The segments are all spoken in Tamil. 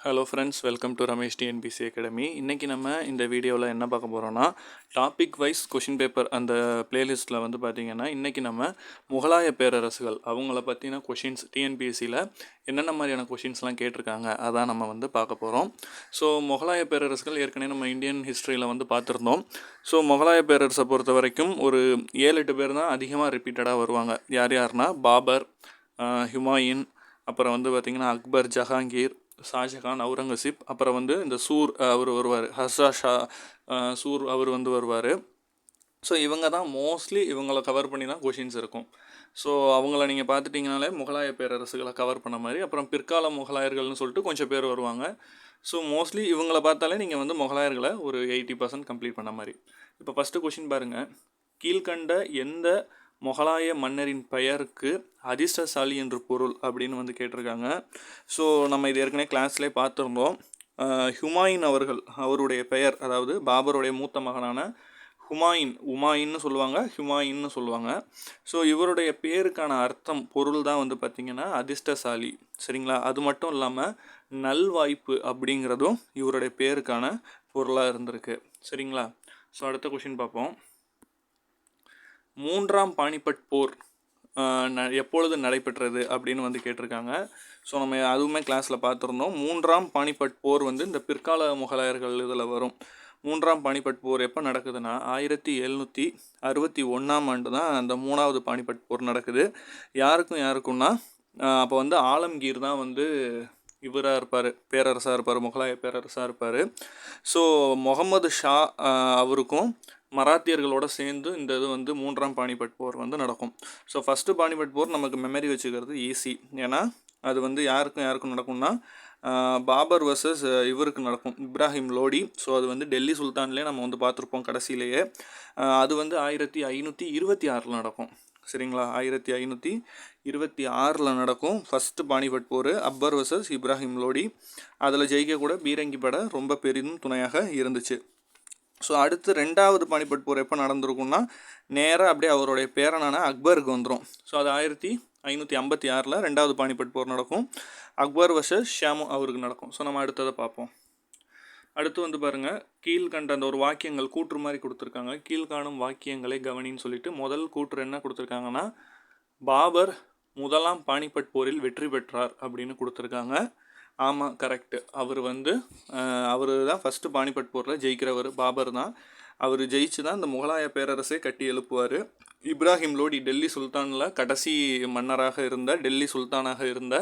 Hello friends welcome to Ramesh TNPSC academy இன்றைக்கி நம்ம இந்த வீடியோவில் என்ன பார்க்க போகிறோன்னா டாபிக் வைஸ் கொஷின் பேப்பர் அந்த பிளேலிஸ்ட்டில் வந்து பார்த்திங்கன்னா இன்றைக்கி நம்ம முகலாய பேரரசுகள் அவங்கள பற்றின கொஷின்ஸ் டிஎன்பிஎஸ்சியில் என்னென்ன மாதிரியான கொஷின்ஸ்லாம் கேட்டிருக்காங்க அதான் நம்ம வந்து பார்க்க போகிறோம் ஸோ முகலாய பேரரசுகள் ஏற்கனவே நம்ம இந்தியன் ஹிஸ்ட்ரியில் வந்து பார்த்துருந்தோம். ஸோ முகலாய பேரரசை பொறுத்த வரைக்கும் ஒரு ஏழு எட்டு பேர் தான் அதிகமாக ரிப்பீட்டடாக வருவாங்க. யார் யாருன்னா பாபர் ஹுமாயின் அப்புறம் வந்து பார்த்திங்கன்னா அக்பர் ஜஹாங்கீர் ஷாஜகான் அவுரங்கசீப் அப்புறம் வந்து இந்த சூர் அவர் வருவார். ஹர்ஷா ஷா சூர் அவர் வந்து வருவார். ஸோ இவங்க தான் மோஸ்ட்லி இவங்கள கவர் பண்ணி தான் கொஷின்ஸ் இருக்கும். ஸோ அவங்கள நீங்கள் பார்த்துட்டிங்கனாலே முகலாய பேரரசுகளை கவர் பண்ண மாதிரி அப்புறம் பிற்கால முகலாயர்கள்னு சொல்லிட்டு கொஞ்சம் பேர் வருவாங்க. ஸோ மோஸ்ட்லி இவங்கள பார்த்தாலே நீங்கள் வந்து முகலாயர்களை ஒரு எயிட்டி பர்சன்ட் கம்ப்ளீட் பண்ண மாதிரி. இப்போ ஃபஸ்ட்டு கொஷின் பாருங்கள் கீழ்கண்ட எந்த முகலாய மன்னரின் பெயருக்கு அதிர்ஷ்டசாலி என்று பொருள் அப்படின்னு வந்து கேட்டிருக்காங்க. ஸோ நம்ம இது ஏற்கனவே கிளாஸ்லேயே பார்த்துருந்தோம். ஹுமாயின் ஹுமாயூன் அவர்கள் அவருடைய பெயர் அதாவது பாபருடைய மூத்த மகனான ஹுமாயூன் உமாயின்னு சொல்லுவாங்க ஹுமாயின்னு சொல்லுவாங்க. ஸோ இவருடைய பேருக்கான அர்த்தம் பொருள் தான் வந்து பார்த்திங்கன்னா அதிர்ஷ்டசாலி. சரிங்களா? அது மட்டும் இல்லாமல் நல்வாய்ப்பு அப்படிங்கிறதும் இவருடைய பேருக்கான பொருளாக இருந்திருக்கு. சரிங்களா? ஸோ அடுத்த கொஷின் பார்ப்போம். மூன்றாம் பானிபட் போர் ந எப்பொழுது நடைபெற்றது அப்படின்னு வந்து கேட்டிருக்காங்க. ஸோ நம்ம அதுவுமே கிளாஸில் பார்த்துருந்தோம். மூன்றாம் பானிபட் போர் வந்து இந்த பிற்கால முகலாயர்கள் இதில் வரும். மூன்றாம் பானிபட் போர் எப்போ நடக்குதுன்னா ஆயிரத்தி எழுநூற்றி அறுபத்தி ஒன்றாம் ஆண்டு தான் அந்த மூணாவது பானிபட் போர் நடக்குது. யாருக்கும் யாருக்கும்னா அப்போ வந்து ஆலம்கீர் தான் வந்து இவராக இருப்பார் பேரரசாக இருப்பார் முகலாய பேரரசாக இருப்பார். ஸோ முகமது ஷா அவருக்கும் மராத்தியர்களோட சேர்ந்து இந்த இது வந்து மூன்றாம் பாணிபட் போர் வந்து நடக்கும். ஸோ ஃபஸ்ட்டு பாணிபட் போர் நமக்கு மெமரி வச்சுக்கிறது ஈஸி ஏன்னா அது வந்து யாருக்கும் யாருக்கும் நடக்கும்னா பாபர் வர்சஸ் இவருக்கு நடக்கும். இப்ராஹிம் லோடி. ஸோ அது வந்து டெல்லி சுல்தான்லேயே நம்ம வந்து பார்த்துருப்போம் கடைசியிலேயே. அது வந்து ஆயிரத்தி ஐநூற்றி இருபத்தி ஆறில் நடக்கும். சரிங்களா? ஆயிரத்தி ஐநூற்றி இருபத்தி ஆறில் நடக்கும் ஃபஸ்ட்டு பாணிபட் போர். அப்பர் வர்சஸ் இப்ராஹிம் லோடி. அதில் ஜெயிக்க கூட பீரங்கி பட ரொம்ப பெரிதும் துணையாக இருந்துச்சு. ஸோ அடுத்து ரெண்டாவது பானிபட் போர் எப்போ நடந்திருக்கும்னா நேராக அப்படியே அவருடைய பேரனான அக்பருக்கு வந்துடும் ஸோ அது ஆயிரத்தி ஐநூற்றி ஐம்பத்தி ஆறில் ரெண்டாவது பானிபட் போர் நடக்கும். அக்பர் வர்சஸ் ஷியாமு அவருக்கு நடக்கும். ஸோ நம்ம அடுத்ததை பார்ப்போம். அடுத்து வந்து பாருங்கள் கீழ்கண்ட அந்த ஒரு வாக்கியங்கள் கூற்று மாதிரி கொடுத்துருக்காங்க. கீழ்காணும் வாக்கியங்களை கவனின்னு சொல்லிட்டு முதல் கூற்று என்ன கொடுத்துருக்காங்கன்னா பாபர் முதலாம் பானிபட் போரில் வெற்றி பெற்றார் அப்படின்னு கொடுத்துருக்காங்க. ஆமாம் கரெக்டு அவர் வந்து அவர் தான் ஃபஸ்ட்டு பானிபட் போரில் ஜெயிக்கிறவர். பாபர் தான். அவர் ஜெயிச்சு தான் இந்த முகலாய பேரரசை கட்டி எழுப்புவார். இப்ராஹிம் லோடி டெல்லி சுல்தானில் கடைசி மன்னராக இருந்த டெல்லி சுல்தானாக இருந்த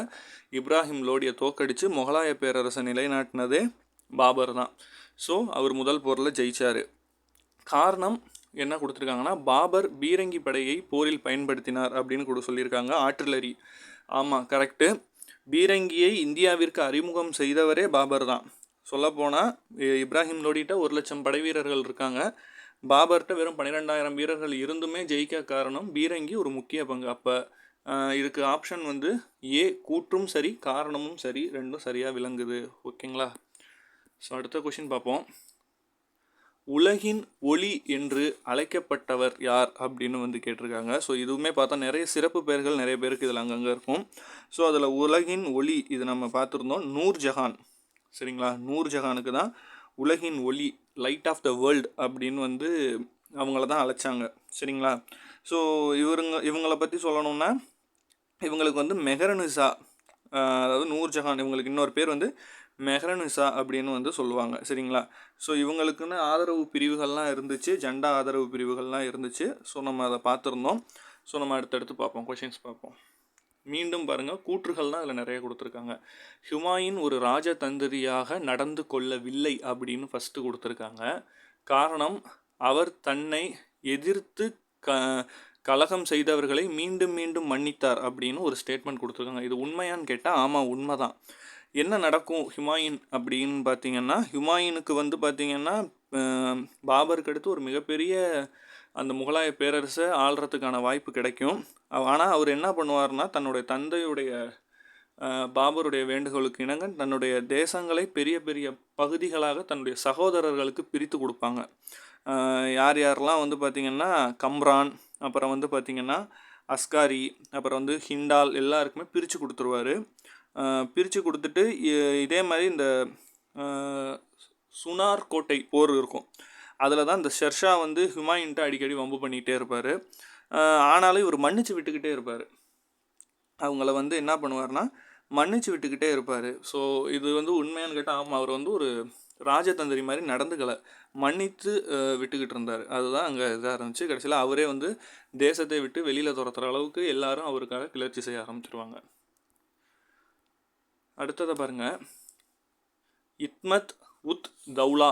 இப்ராஹிம் லோடியை தோக்கடித்து முகலாய பேரரசை நிலைநாட்டினதே பாபர் தான். ஸோ அவர் முதல் போரில் ஜெயிச்சார். காரணம் என்ன கொடுத்துருக்காங்கன்னா பாபர் பீரங்கி படையை போரில் பயன்படுத்தினார் அப்படின்னு கூட சொல்லியிருக்காங்க. ஆர்டிலரி ஆமாம் கரெக்டு பீரங்கியை இந்தியாவிற்கு அறிமுகம் செய்தவரே பாபர் தான். சொல்லப்போனால் இப்ராஹிம் லோடிட்ட ஒரு லட்சம் படை வீரர்கள் இருக்காங்க. பாபர்கிட்ட வெறும் பன்னிரெண்டாயிரம் வீரர்கள் இருந்துமே ஜெயிக்க காரணம் பீரங்கி ஒரு முக்கிய பங்கு. அப்போ இதுக்கு ஆப்ஷன் வந்து ஏ கூற்றும் சரி காரணமும் சரி ரெண்டும் சரியாக விளங்குது. ஓகேங்களா? ஸோ அடுத்த கொஷின் பார்ப்போம். உலகின் ஒளி என்று அழைக்கப்பட்டவர் யார் அப்படின்னு வந்து கேட்டிருக்காங்க. ஸோ இதுவுமே பார்த்தா நிறைய சிறப்பு பெயர்கள் நிறைய பேருக்கு இதில் அங்கங்கே இருக்கும். ஸோ அதில் உலகின் ஒளி இது நம்ம பார்த்துருந்தோம். நூர் ஜஹான். சரிங்களா? நூர் ஜஹானுக்கு தான் உலகின் ஒளி லைட் ஆஃப் த வேர்ல்டு அப்படின்னு வந்து அவங்கள தான் அழைச்சாங்க. சரிங்களா? ஸோ இவருங்க இவங்களை பற்றி சொல்லணும்னா இவங்களுக்கு வந்து மெஹரனிசா அதாவது நூர்ஜஹான் இவங்களுக்கு இன்னொரு பேர் வந்து மெஹரனிசா அப்படின்னு வந்து சொல்லுவாங்க. சரிங்களா? ஸோ இவங்களுக்குன்னு ஆதரவு பிரிவுகள்லாம் இருந்துச்சு. ஜெண்டா ஆதரவு பிரிவுகள்லாம் இருந்துச்சு. ஸோ நம்ம அதை பார்த்துருந்தோம். ஸோ நம்ம அடுத்தடுத்து பார்ப்போம். கொஷின்ஸ் பார்ப்போம். மீண்டும் பாருங்கள் கூற்றுகள்லாம் அதில் நிறைய கொடுத்துருக்காங்க. ஹுமாயூன் ஒரு ராஜதந்திரியாக நடந்து கொள்ளவில்லை அப்படின்னு ஃபஸ்ட்டு கொடுத்துருக்காங்க. காரணம் அவர் தன்னை எதிர்த்து க கலகம் செய்தவர்களை மீண்டும் மீண்டும் மன்னித்தார் அப்படின்னு ஒரு ஸ்டேட்மெண்ட் கொடுத்துருக்காங்க. இது உண்மையான்னு கேட்டால் ஆமாம் உண்மை தான் என்ன நடக்கும் ஹுமாயூன் அப்படின்னு பார்த்தீங்கன்னா ஹுமாயூனுக்கு வந்து பார்த்தீங்கன்னா பாபருக்கு அடுத்து ஒரு மிகப்பெரிய அந்த முகலாய பேரரசை ஆள்றதுக்கான வாய்ப்பு கிடைக்கும். ஆனால் அவர் என்ன பண்ணுவார்னா தன்னுடைய தந்தையுடைய பாபருடைய வேண்டுகோளுக்கு இணங்க தன்னுடைய தேசங்களை பெரிய பெரிய பகுதிகளாக தன்னுடைய சகோதரர்களுக்கு பிரித்து கொடுப்பாங்க. யார் யாரெல்லாம் வந்து பார்த்திங்கன்னா கம்ரான் அப்புறம் வந்து பார்த்திங்கன்னா அஸ்காரி அப்புறம் வந்து ஹிண்டால் எல்லாருக்குமே பிரித்து கொடுத்துருவாரு. பிரித்து கொடுத்துட்டு இதே மாதிரி இந்த சுனார் கோட்டை போர் இருக்கும். அதில் தான் இந்த ஷெர்ஷா வந்து ஹுமாயின்ட்டு அடிக்கடி வம்பு பண்ணிகிட்டே இருப்பார். ஆனாலும் இவர் மன்னிச்சு விட்டுக்கிட்டே இருப்பார். அவங்கள வந்து என்ன பண்ணுவார்னா மன்னிச்சு விட்டுக்கிட்டே இருப்பார். ஸோ இது வந்து உண்மையானு கேட்டால் ஆமாம் அவர் வந்து ஒரு ராஜதந்திரி மாதிரி நடந்துக்கலை. மன்னித்து விட்டுக்கிட்டு இருந்தார். அதுதான் அங்கே இதாக இருந்துச்சு. கடைசியில் அவரே வந்து தேசத்தை விட்டு வெளியில் துரத்துகிற அளவுக்கு எல்லாரும் அவருக்காக கிளர்ச்சி செய்ய ஆரம்பிச்சிருவாங்க. அடுத்ததை பாருங்க. இத்மத் உத் தௌலா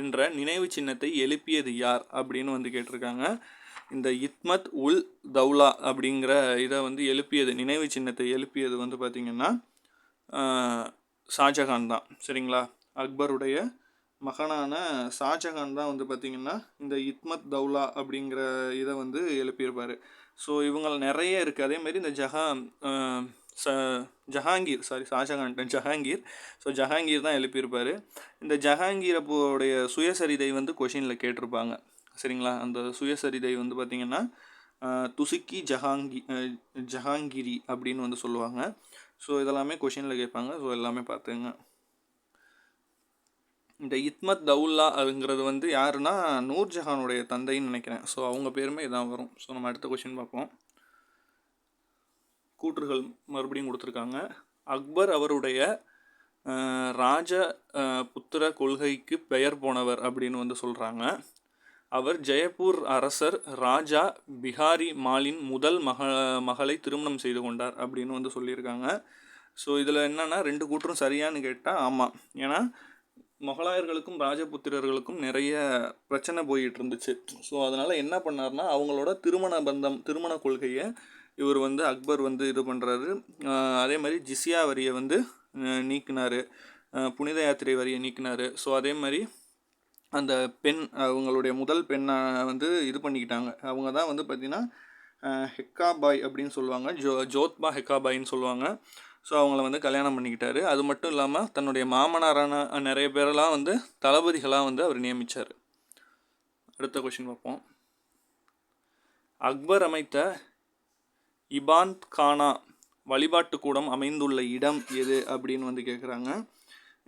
என்ற நினைவு சின்னத்தை எழுப்பியது யார் அப்படின்னு வந்து கேட்டிருக்காங்க. இந்த இத்மத் உல் தௌலா அப்படிங்கிற இதை வந்து எழுப்பியது நினைவு சின்னத்தை எழுப்பியது வந்து பார்த்திங்கன்னா ஷாஜகான் தான். சரிங்களா? அக்பருடைய மகனான ஷாஜகான் தான் வந்து பார்த்திங்கன்னா இந்த இத்மத் தௌலா அப்படிங்கிற இதை வந்து எழுப்பியிருப்பார். ஸோ இவங்கள நிறைய இருக்குது அதேமாரி இந்த ஜஹா ச ஜஹாங்கீர் சாரி ஷாஜகான் ஜஹாங்கீர். ஸோ ஜஹாங்கீர் தான் எழுப்பியிருப்பார். இந்த ஜஹாங்கீர் அப்போடைய சுயசரிதை வந்து கொஷினில் கேட்டிருப்பாங்க. சரிங்களா? அந்த சுயசரிதை வந்து பார்த்திங்கன்னா துசுக்கி ஜஹாங்கி ஜஹாங்கிரி அப்படின்னு வந்து சொல்லுவாங்க. ஸோ இதெல்லாமே கொஷினில் கேட்பாங்க. ஸோ எல்லாமே பார்த்துங்க. இந்த இத்மத் தௌல்லா அதுங்கிறது வந்து யாருன்னா நூர்ஜஹானுடைய தந்தைன்னு நினைக்கிறேன். ஸோ அவங்க பேருமே இதான் வரும். ஸோ நம்ம அடுத்த கொஷின் பார்ப்போம். கூற்றுகள் மறுபடியும் கொடுத்துருக்காங்க. அக்பர் அவருடைய ராஜ புத்திர கொள்கைக்கு பெயர் போனவர் அப்படின்னு வந்து சொல்கிறாங்க அவர் ஜெயப்பூர் அரசர் ராஜா பிஹாரி மாலின் முதல் மக மகளை திருமணம் செய்து கொண்டார் அப்படின்னு வந்து சொல்லியிருக்காங்க. ஸோ இதில் என்னென்னா ரெண்டு கூற்றும் சரியான்னு கேட்டால் ஆமாம் ஏன்னா மொகலாயர்களுக்கும் ராஜபுத்திரர்களுக்கும் நிறைய பிரச்சனை போயிட்டு இருந்துச்சு ஸோ அதனால் என்ன பண்ணார்னா அவங்களோட திருமண பந்தம் திருமண கொள்கையை இவர் வந்து அக்பர் வந்து இது பண்ணுறாரு அதே மாதிரி ஜிசியா வரியை வந்து நீக்கினார். புனித யாத்திரை வரியை நீக்கினாரு. ஸோ அதே மாதிரி அந்த பெண் அவங்களுடைய முதல் பெண்ணை வந்து இது பண்ணிக்கிட்டாங்க. அவங்க தான் வந்து பார்த்திங்கன்னா ஹெக்காபாய் அப்படின்னு சொல்லுவாங்க. ஜோ ஜோத்பா ஹெக்காபாய்ன்னு சொல்லுவாங்க. ஸோ அவங்கள வந்து கல்யாணம் பண்ணிக்கிட்டாரு. அது மட்டும் இல்லாமல் தன்னுடைய மாமனாரான நிறைய பேரெல்லாம் வந்து தளபதிகளாக வந்து அவர் நியமித்தார் அடுத்த கொஷின் பார்ப்போம். அக்பர் அமைத்த இபாந்த் கானா வழிபாட்டு கூடம் அமைந்துள்ள இடம் எது அப்படின்னு வந்து கேட்குறாங்க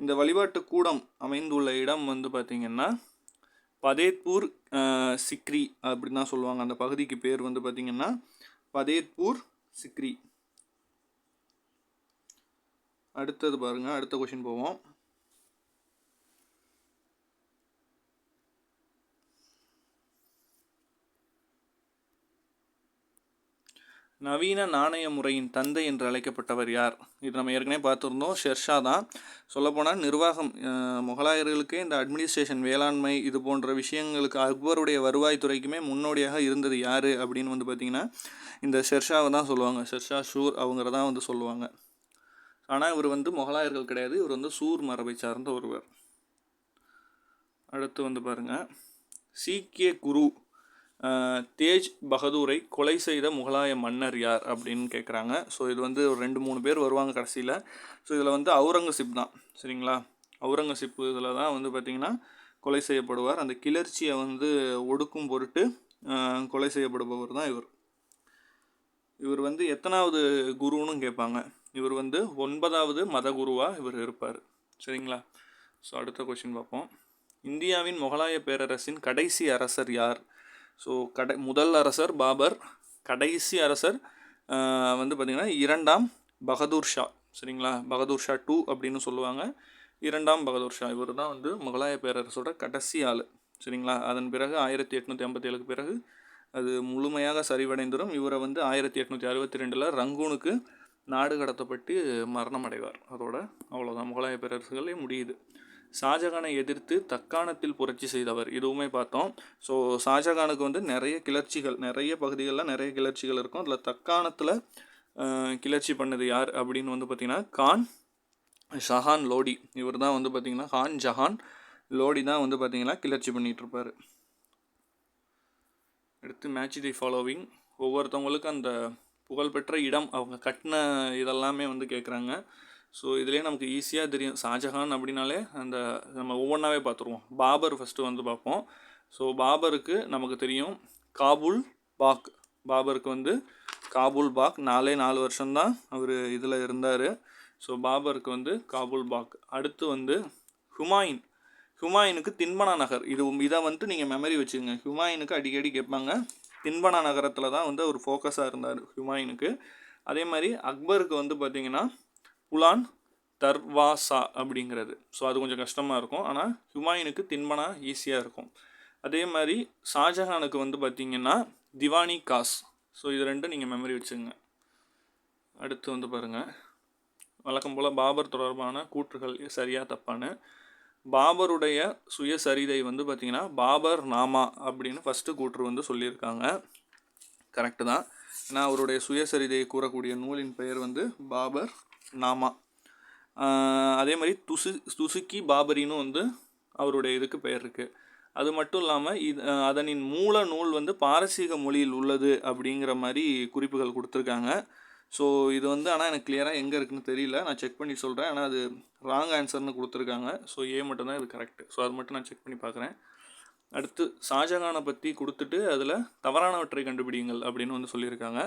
இந்த வழிபாட்டு கூடம் அமைந்துள்ள இடம் வந்து பார்த்திங்கன்னா பதேத்பூர் சிக்ரி அப்படின்னு தான் சொல்லுவாங்க. அந்த பகுதிக்கு பேர் வந்து பார்த்திங்கன்னா பதேத்பூர் சிக்ரி. அடுத்தது பாருங்க அடுத்த கொஷின் போவோம். நவீன நாணய முறையின் தந்தை என்று அழைக்கப்பட்டவர் யார்? இது நம்ம ஏற்கனவே பார்த்துருந்தோம் ஷெர்ஷா தான். சொல்லப்போனால் நிர்வாகம் முகலாயர்களுக்கே இந்த அட்மினிஸ்ட்ரேஷன் வேளாண்மை இது போன்ற விஷயங்களுக்கு அக்பருடைய வருவாய்த்துறைக்குமே முன்னோடியாக இருந்தது யார் அப்படின்னு வந்து பார்த்திங்கன்னா இந்த ஷெர்ஷாவை தான் சொல்லுவாங்க. ஷெர்ஷா ஷூர் அவங்கள தான் வந்து சொல்லுவாங்க. ஆனால் இவர் வந்து முகலாயர்கள் கிடையாது. இவர் வந்து சூர் மரபை சார்ந்த ஒருவர். அடுத்து வந்து பாருங்க. சீக்கிய குரு தேஜ் பகதூரை கொலை செய்த முகலாய மன்னர் யார் அப்படின்னு கேட்குறாங்க ஸோ இது வந்து ஒரு ரெண்டு மூணு பேர் வருவாங்க கடைசியில். ஸோ இதில் வந்து அவுரங்கசீப் தான். சரிங்களா? அவுரங்கசீப் இதில் தான் வந்து பார்த்திங்கன்னா கொலை செய்யப்படுவார். அந்த கிளர்ச்சியை வந்து ஒடுக்கும் பொருட்டு கொலை செய்யப்படுபவர் தான் இவர். இவர் வந்து எத்தனாவது குருன்னு கேட்பாங்க இவர் வந்து ஒன்பதாவது மத குருவாக இவர் இருப்பார். சரிங்களா? ஸோ அடுத்த கொஷின் பார்ப்போம். இந்தியாவின் முகலாய பேரரசின் கடைசி அரசர் யார்? ஸோ கடை முதல் அரசர் பாபர் கடைசி அரசர் வந்து பார்த்திங்கன்னா இரண்டாம் பகதூர் ஷா. சரிங்களா? பகதூர் ஷா டூ அப்படின்னு சொல்லுவாங்க. இரண்டாம் பகதூர் ஷா இவர் தான் வந்து முகலாய பேரரசோட கடைசி ஆள். சரிங்களா? அதன் பிறகு ஆயிரத்தி எட்நூற்றி ஐம்பத்தி ஏழுக்கு பிறகு அது முழுமையாக சரிவடைந்துடும் இவரை வந்து ஆயிரத்தி எட்நூற்றி அறுபத்தி ரெண்டில் ரங்கூனுக்கு நாடு கடத்தப்பட்டு மரணம் அடைவார் அதோட அவ்வளோதான் முகலாய பேரரசுகளே முடியுது. ஷாஜகானை எதிர்த்து தக்காணத்தில் புரட்சி செய்தவர் இதுவுமே பார்த்தோம். ஸோ ஷாஜகானுக்கு வந்து நிறைய கிளர்ச்சிகள் நிறைய பகுதிகளில் நிறைய கிளர்ச்சிகள் இருக்கும். அதில் தக்காணத்தில் கிளர்ச்சி பண்ணது யார் அப்படின்னு வந்து பார்த்திங்கன்னா கான் ஷஹான் லோடி. இவர் தான் வந்து பார்த்திங்கன்னா கான் ஜஹான் லோடி தான் வந்து பார்த்திங்கன்னா கிளர்ச்சி பண்ணிகிட்டு இருப்பார். அடுத்து மேட்ச் தி ஃபாலோவிங் ஒவ்வொருத்தவங்களுக்கு அந்த புகழ்பெற்ற இடம். அவங்க கட்டின இதெல்லாமே வந்து கேட்குறாங்க ஸோ இதுலேயே நமக்கு ஈஸியாக தெரியும். ஷாஜஹான் அப்படின்னாலே அந்த நம்ம ஒவ்வொன்றாவே பார்த்துருவோம் பாபர் ஃபஸ்ட்டு வந்து பார்ப்போம் ஸோ பாபருக்கு நமக்கு தெரியும் காபூல் பாக். பாபருக்கு வந்து காபூல் பாக். நாலே நாலு வருஷம்தான் அவர் இதில் இருந்தார். ஸோ பாபருக்கு வந்து காபூல் பாக். அடுத்து வந்து ஹுமாயூன். ஹுமாயூனுக்கு தின்பனா நகர். இது இதை வந்துட்டு நீங்கள் மெமரி வச்சுக்கோங்க. ஹுமாயூனுக்கு அடிக்கடி கேட்பாங்க. தின்பனா நகரத்தில் தான் வந்து அவர் ஃபோக்கஸாக இருந்தார் ஹுமாயூனுக்கு. அதே மாதிரி அக்பருக்கு வந்து பார்த்திங்கன்னா புலான் தர்வாசா அப்படிங்கிறது. ஸோ அது கொஞ்சம் கஷ்டமாக இருக்கும். ஆனால் ஹுமாயூனுக்கு தின்பனா ஈஸியாக இருக்கும். அதே மாதிரி ஷாஜஹானுக்கு வந்து பார்த்திங்கன்னா திவானி காஸ். ஸோ இது ரெண்டும் நீங்கள் மெமரி வச்சுங்க அடுத்து வந்து பாருங்கள் வழக்கம் போல் பாபர் தொடர்பான கூற்றுகள் சரியாக தப்பான்னு. பாபருடைய சுயசரிதை வந்து பார்த்திங்கன்னா பாபர் நாமா அப்படின்னு ஃபஸ்ட்டு கூற்று வந்து சொல்லியிருக்காங்க. கரெக்டு தான். ஏன்னா அவருடைய சுயசரிதையை கூறக்கூடிய நூலின் பெயர் வந்து பாபர் நாமா. அதே மாதிரி துசு துசுக்கி பாபரின்னு வந்து அவருடைய இதுக்கு பெயர் இருக்குது அது மட்டும் இல்லாமல் இது அதனின் மூல நூல் வந்து பாரசீக மொழியில் உள்ளது அப்படிங்கிற மாதிரி குறிப்புகள் கொடுத்துருக்காங்க. ஸோ இது வந்து ஆனால் எனக்கு கிளியராக எங்கே இருக்குன்னு தெரியல. நான் செக் பண்ணி சொல்கிறேன் ஆனால் அது ராங் ஆன்சர்னு கொடுத்துருக்காங்க. ஸோ ஏ மட்டும்தான் இது கரெக்ட் ஸோ அது மட்டும் நான் செக் பண்ணி பார்க்குறேன். அடுத்து ஷாஜகானை பற்றி கொடுத்துட்டு அதில் தவறானவற்றை கண்டுபிடிங்கள் அப்படின்னு வந்து சொல்லியிருக்காங்க.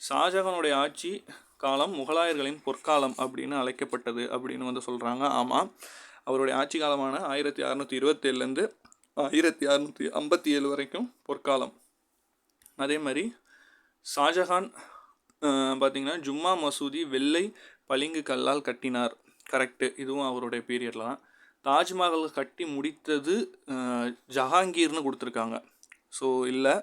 ஷாஜகானுடைய ஆட்சி காலம் முகலாயர்களின் பொற்காலம் அப்படின்னு அழைக்கப்பட்டது அப்படின்னு வந்து சொல்கிறாங்க ஆமாம் அவருடைய ஆட்சி காலமான ஆயிரத்தி அறநூற்றி இருபத்தேழுலேருந்து ஆயிரத்தி அறநூற்றி ஐம்பத்தி ஏழு வரைக்கும் பொற்காலம். அதே மாதிரி ஷாஜஹான் பார்த்திங்கன்னா ஜும்மா மசூதி வெள்ளை பளிங்கு கல்லால் கட்டினார். கரெக்டு இதுவும் அவருடைய பீரியடில் தான். தாஜ்மஹால் கட்டி முடித்தது ஜஹாங்கீர்னு கொடுத்துருக்காங்க. ஸோ இல்லை.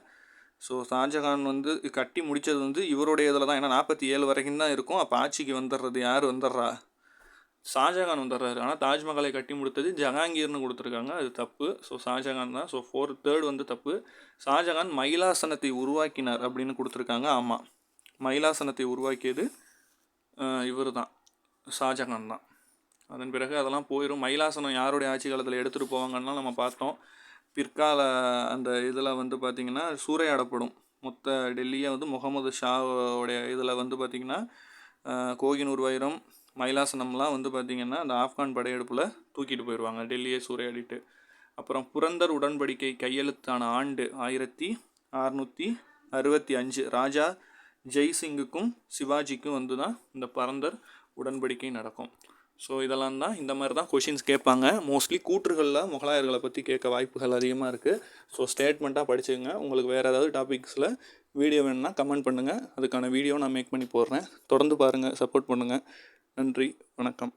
ஸோ ஷாஜஹான் வந்து கட்டி முடித்தது வந்து இவருடைய இதில் தான். ஏன்னா நாற்பத்தி ஏழு வரைக்கும் தான் இருக்கும். அப்போ ஆட்சிக்கு வந்துடுறது யார்? வந்துடுறா ஷாஜகான் வந்துடுறாரு ஆனால் தாஜ்மஹாலை கட்டி முடித்தது ஜஹாங்கீர்னு கொடுத்துருக்காங்க. அது தப்பு. ஸோ ஷாஜகான் தான். ஸோ ஃபோர் தேர்ட் வந்து தப்பு. ஷாஜகான் மயிலாசனத்தை உருவாக்கினார் அப்படின்னு கொடுத்துருக்காங்க. ஆமாம் மயிலாசனத்தை உருவாக்கியது இவர் தான் ஷாஜகான் தான். அதன் பிறகு அதெல்லாம் போயிடும் மயிலாசனம் யாருடைய ஆட்சி காலத்தில் எடுத்துகிட்டு போவாங்கன்னா நம்ம பார்த்தோம். பிற்கால அந்த இதில் வந்து பார்த்திங்கன்னா சூறையாடப்படும். மொத்த டெல்லியை வந்து முகமது ஷாவோடைய இதில் வந்து பார்த்திங்கன்னா கோகினூர் வைரம் மயிலாசனம்லாம் வந்து பார்த்திங்கன்னா அந்த ஆப்கான் படையெடுப்பில் தூக்கிட்டு போயிடுவாங்க டெல்லியை சூறையாடிட்டு. அப்புறம் புரந்தர் உடன்படிக்கை கையெழுத்தான ஆண்டு ஆயிரத்தி அறுநூற்றி அறுபத்தி அஞ்சு. ராஜா ஜெய்சிங்குக்கும் சிவாஜிக்கும் வந்து தான் இந்த பரந்தர் உடன்படிக்கை நடக்கும். ஸோ இதெல்லாம் தான் இந்த மாதிரி தான் கொஷின்ஸ் கேட்பாங்க. மோஸ்ட்லி கூற்றுகளில் முகலாயர்களை பற்றி கேட்க வாய்ப்புகள் அதிகமாக இருக்குது ஸோ ஸ்டேட்மெண்ட்டாக படிச்சுங்க உங்களுக்கு வேறு ஏதாவது டாபிக்ஸில் வீடியோ வேணும்னா கமெண்ட் பண்ணுங்கள் அதுக்கான வீடியோ நான் மேக் பண்ணி போடுறேன். தொடர்ந்து பாருங்கள் சப்போர்ட் பண்ணுங்கள் நன்றி வணக்கம்.